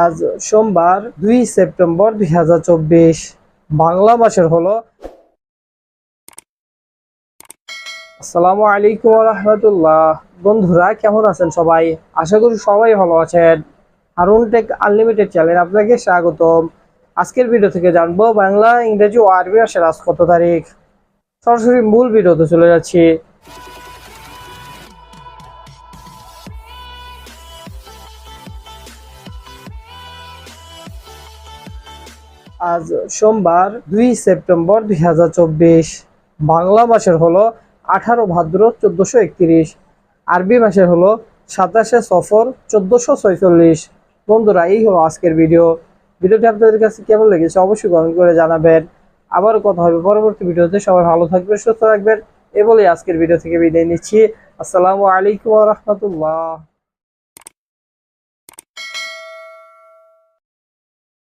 আজ সোমবার দুই সেপ্টেম্বর দুই হাজার চব্বিশ। বাংলা মাসের হলো। আসসালামু আলাইকুম রহমতুল্লাহ। বন্ধুরা, কেমন আছেন সবাই? আশা করি সবাই ভালো আছেন। হারুন টেক আনলিমিটেড চ্যানেল আপনাকে স্বাগতম। আজকের ভিডিও থেকে জানব বাংলা, ইংরেজি ও আরবি মাসের আজ কত তারিখ। সরাসরি মূল ভিডিওতে চলে যাচ্ছি। আজ সোমবার দুই সেপ্টেম্বর দুই হাজার চব্বিশ। বাংলা মাসের হলো আঠারো ভাদ্র চোদ্দশো একত্রিশ। আরবি মাসের হলো সাতাশে সফর চোদ্দশো ছয়চল্লিশ। বন্ধুরা, এই হলো আজকের ভিডিও। ভিডিওটি আপনাদের কাছে কেমন লেগেছে অবশ্যই কমেন্ট করে জানাবেন। আবারও কথা হবে পরবর্তী ভিডিওতে। সবাই ভালো থাকবেন, সুস্থ থাকবেন। এ বলেই আজকের ভিডিও থেকে বিদায় নিচ্ছি। আসসালামু আলাইকুম রহমতুল্লাহ।